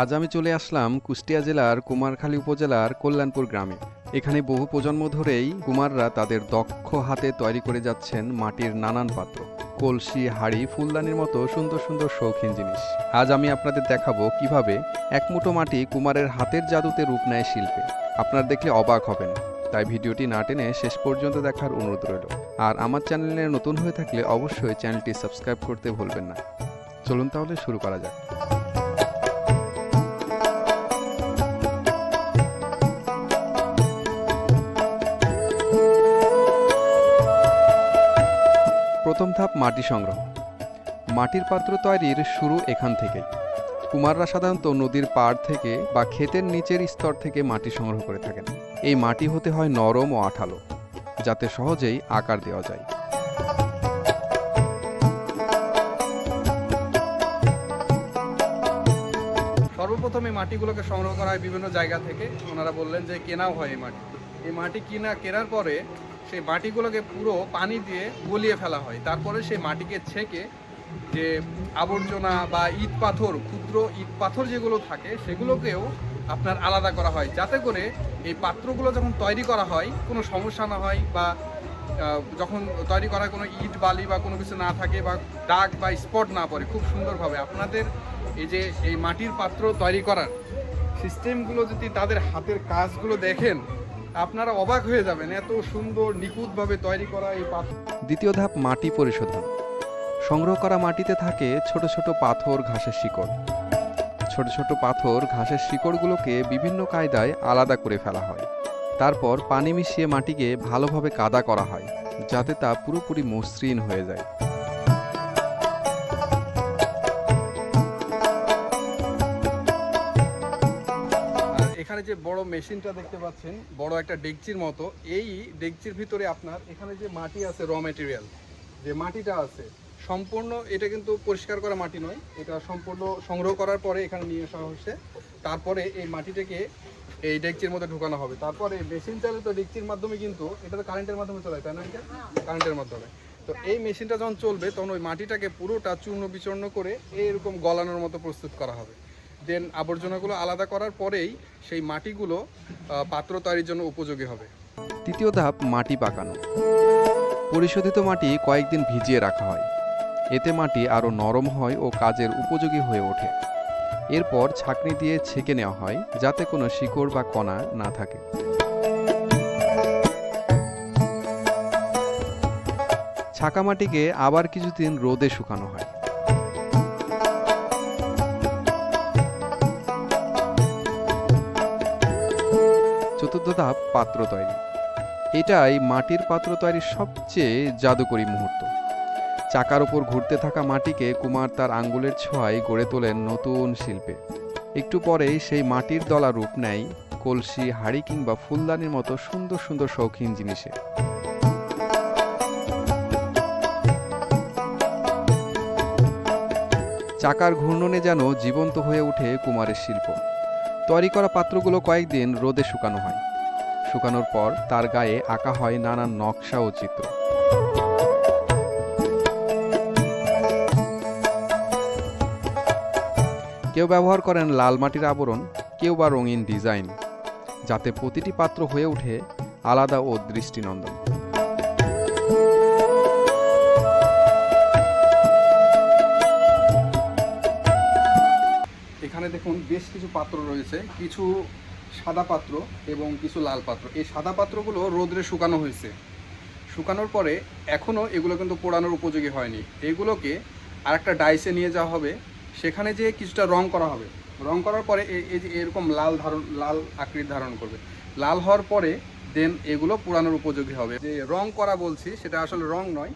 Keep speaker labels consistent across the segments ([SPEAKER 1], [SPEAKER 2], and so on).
[SPEAKER 1] আজ আমি চলে আসলাম কুষ্টিয়া জেলার কুমারখালী উপজেলার কল্যাণপুর গ্রামে। এখানে বহু প্রজন্ম ধরেই কুমাররা তাদের দক্ষ হাতে তৈরি করে যাচ্ছেন মাটির নানান পাত্র। কলসি, হাড়ি, ফুলদানির মতো সুন্দর সুন্দর শৌখিন জিনিস। আজ আমি আপনাদের দেখাবো কীভাবে এক মুঠো মাটি কুমারের হাতের জাদুতে রূপ নেয় শিল্পে। আপনার দেখলে অবাক হবেন, তাই ভিডিওটি না টেনে শেষ পর্যন্ত দেখার অনুরোধ রইল। আর আমার চ্যানেলে নতুন হয়ে থাকলে অবশ্যই চ্যানেলটি সাবস্ক্রাইব করতে ভুলবেন না। চলুন তাহলে শুরু করা যাক। প্রথম ধাপ মাটি সংগ্রহ। মাটির পাত্র তৈরির শুরু এখান থেকেই। কুমাররা সাধারণত নদীর পাড় থেকে বা ক্ষেতের নিচের স্তর থেকে মাটি সংগ্রহ করে থাকেন। এই মাটি হতে হয় নরম ও আঠালো, যাতে সহজেই আকার দেওয়া যায়।
[SPEAKER 2] সর্বপ্রথম এই মাটিগুলোকে সংগ্রহ করা হয় বিভিন্ন জায়গা থেকে। ওনারা বললেন যে কেনাও হয় এই মাটি। এই মাটি কিনা কেনার পরে সেই মাটিগুলোকে পুরো পানি দিয়ে গলিয়ে ফেলা হয়। তারপরে সেই মাটিকে ছেঁকে যে আবর্জনা বা ইট পাথর, ক্ষুদ্র ইট পাথর যেগুলো থাকে, সেগুলোকেও আপনার আলাদা করা হয়। যাতে করে এই পাত্রগুলো যখন তৈরি করা হয়, কোনো সমস্যা না হয় বা যখন তৈরি করা কোনো ইট, বালি বা কোনো কিছু না থাকে বা দাগ বা স্পট না পড়ে, খুব সুন্দরভাবে আপনাদের এই যে এই মাটির পাত্র তৈরি করার সিস্টেমগুলো যদি তাদের হাতের কাজগুলো দেখেন আপনারা অবাক হয়ে যাবেন, এত সুন্দর, নিখুঁতভাবে তৈরি করা এই পাথর।
[SPEAKER 1] দ্বিতীয় ধাপ, মাটি পরিশোধন। সংগ্রহ করা মাটিতে থাকে ছোট ছোট পাথর, ঘাসের শিকড়। ছোট ছোট পাথর, ঘাসের শিকড়গুলোকে বিভিন্ন কায়দায় আলাদা করে ফেলা হয়। তারপর পানি মিশিয়ে মাটিকে ভালোভাবে কাদা করা হয়, যাতে তা পুরোপুরি মসৃণ হয়ে যায়।
[SPEAKER 2] যে বড় মেশিনটা দেখতে পাচ্ছেন, বড় একটা ডেকচির মতো, এই ডেকচির ভিতরে আপনার এখানে যে মাটি আছে র মেটেরিয়াল যে মাটিটা আছে, সম্পূর্ণ এটা কিন্তু পরিষ্কার করা মাটি নয়, এটা সম্পূর্ণ সংগ্রহ করার পরে এখানে নিয়ে আসা হচ্ছে তারপরে এই মাটিটাকে এই ডেকচির মধ্যে ঢোকানো হবে। তারপরে মেশিন চালিত ডেকচির মাধ্যমে কিন্তু, এটা তো কারেন্টের মাধ্যমে চলে তাই না কারেন্টের মাধ্যমে। তো এই মেশিনটা যখন চলবে, তখন ওই মাটিটাকে পুরোটা চূর্ণ বিচূর্ণ করে এরকম গলানোর মতো প্রস্তুত করা হবে। দেন আবর্জনাগুলো আলাদা করার পরেই সেই মাটিগুলো পাত্র তৈরির জন্য উপযোগী হবে।
[SPEAKER 1] তৃতীয় ধাপ, মাটি পাকানো। পরিশোধিত মাটি কয়েকদিন ভিজিয়ে রাখা হয়। এতে মাটি আরও নরম হয় ও কাজের উপযোগী হয়ে ওঠে। এরপর ছাঁকনি দিয়ে ছেঁকে নেওয়া হয়, যাতে কোনো শিকড় বা কণা না থাকে। ছাকা মাটিকে আবার কিছুদিন রোদে শুকানো হয়। চতুর্থ ধাপ, পাত্র তৈরি। এটাই মাটির পাত্র তৈরির সবচেয়ে জাদুকরী মুহূর্ত। চাকার ওপর ঘুরতে থাকা মাটিকে কুমার তার আঙ্গুলের ছোঁয়ায় গড়ে তোলেন নতুন শিল্পে। একটু পরেই সেই মাটির দলা রূপ নেয় কলসি, হাড়ি কিংবা ফুলদানির মতো সুন্দর সুন্দর শৌখিন জিনিসে। চাকার ঘূর্ণনে যেন জীবন্ত হয়ে ওঠে কুমারের শিল্প। তৈরি করা পাত্রগুলো কয়েকদিন রোদে শুকানো হয়। শুকানোর পর তার গায়ে আঁকা হয় নানান নকশা ও চিত্র। কেউ ব্যবহার করেন লাল মাটির আবরণ, কেউ বা রঙিন ডিজাইন, যাতে প্রতিটি পাত্র হয়ে ওঠে আলাদা ও দৃষ্টিনন্দন।
[SPEAKER 2] বেশ কিছু পাত্র রয়েছে। কিছু সাদা পাত্র এবং কিছু লাল পাত্র। এই সাদা পাত্রগুলো রোদ্রে শুকানো হয়েছে। শুকানোর পরে এখনও এগুলো কিন্তু পোড়ানোর উপযোগী হয়নি। এগুলোকে আর একটা ডাইসে নিয়ে যাওয়া হবে। সেখানে যে কিছুটা রং করা হবে। রং করার পরে এই যে এরকম লাল ধারণ লাল আকৃতি ধারণ করবে। লাল হওয়ার পরে দেন এগুলো পোড়ানোর উপযোগী হবে। যে রং করা বলছি, সেটা আসলে রং নয়।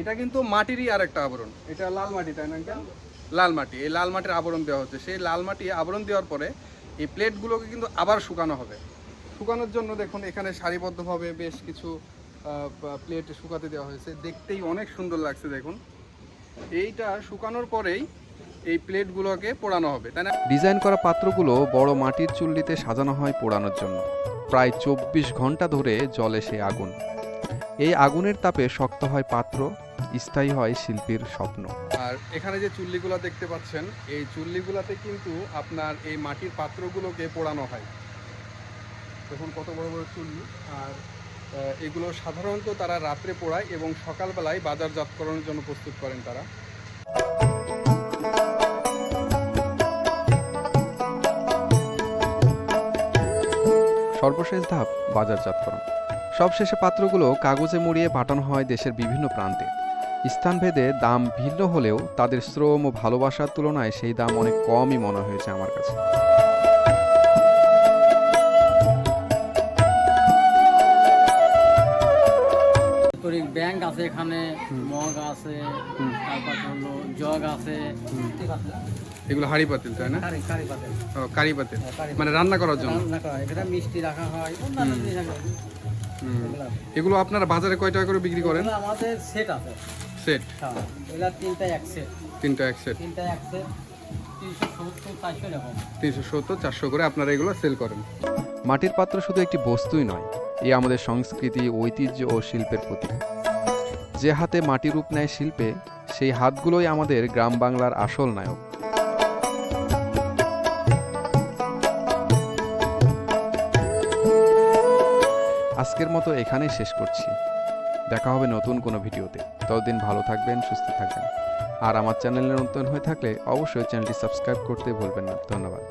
[SPEAKER 2] এটা কিন্তু মাটিরই আর একটা আবরণ। এটা লাল মাটি, তাই না লাল মাটি, এই লাল মাটির আবরণ দেওয়া হচ্ছে। সেই লাল মাটি আবরণ দেওয়ার পরে এই প্লেটগুলোকে কিন্তু আবার শুকানো হবে। শুকানোর জন্য দেখুন, এখানে সারিবদ্ধভাবে বেশ কিছু প্লেট শুকাতে দেওয়া হয়েছে। দেখতেই অনেক সুন্দর লাগছে, দেখুন। এইটা শুকানোর পরেই এই প্লেটগুলোকে পোড়ানো হবে, তাই না?
[SPEAKER 1] ডিজাইন করা পাত্রগুলো বড় মাটির চুল্লিতে সাজানো হয় পোড়ানোর জন্য। প্রায় চব্বিশ ঘণ্টা ধরে জলে সে আগুন। এই আগুনের তাপে শক্ত হয় পাত্র, স্থায়ী হয় শিল্পীর স্বপ্ন।
[SPEAKER 2] আর এখানে যে চুল্লিগুলো দেখতে পাচ্ছেন, এই চুল্লিগুলাতে কিন্তু আপনার এই মাটির পাত্রগুলোকে পোড়ানো হয়। দেখুন কত বড় বড় চুল্লি। আর এগুলো সাধারণত তারা রাত্রে পোড়ায় এবং সকালবেলায় বাজারজাতকরণের জন্য প্রস্তুত করেন তারা।
[SPEAKER 1] সর্বশেষ ধাপ, বাজারজাতকরণ। সবশেষে পাত্রগুলো কাগজে মুড়িয়ে পাঠানো হয় দেশের বিভিন্ন প্রান্তে। স্থানভেদে দাম ভিন্ন হলেও তাদের শ্রম ও ভালোবাসার তুলনায় সেই দাম অনেক কমই মনে হয়েছে আমার কাছে।
[SPEAKER 3] আন্তরিক ব্যাংক আছে এখানে মগ আছে তারপর হলো জগ আছে।
[SPEAKER 2] এগুলো হাঁড়ি পাতিল তাই না?
[SPEAKER 3] কারি কারি পাতে
[SPEAKER 2] ও, কারি পাতিল।
[SPEAKER 3] হ্যাঁ,
[SPEAKER 2] মানে রান্না করার জন্য?
[SPEAKER 3] রান্না করা। এখানে মিষ্টি রাখা হয়। এগুলো।
[SPEAKER 2] আপনারা বাজারে কয় টাকা করে বিক্রি করেন?
[SPEAKER 3] আমাদের সেট আছে।
[SPEAKER 2] সেট
[SPEAKER 3] হ্যাঁ এগুলা তিনটা এক সেট
[SPEAKER 2] তিনটা এক সেট
[SPEAKER 3] তিনটা এক সেট তিনশো সত্তর চারশো
[SPEAKER 2] তিনশো সত্তর চারশো করে আপনারা এগুলো সেল করেন।
[SPEAKER 1] মাটির পাত্র শুধু একটি বস্তুই নয় এ আমাদের সংস্কৃতি ঐতিহ্য ও শিল্পের প্রতীক। যে হাতে মাটি রূপ নেয় শিল্পে সেই হাতগুলোই আমাদের গ্রাম বাংলার আসল নায়ক। আজকের মতো এখানেই শেষ করছি। দেখা হবে নতুন কোনো ভিডিওতে। ততদিন ভালো থাকবেন, সুস্থ থাকবেন। আর আমার চ্যানেলে নতুন হয়ে থাকলে অবশ্যই চ্যানেলটি সাবস্ক্রাইব করতে ভুলবেন না। ধন্যবাদ।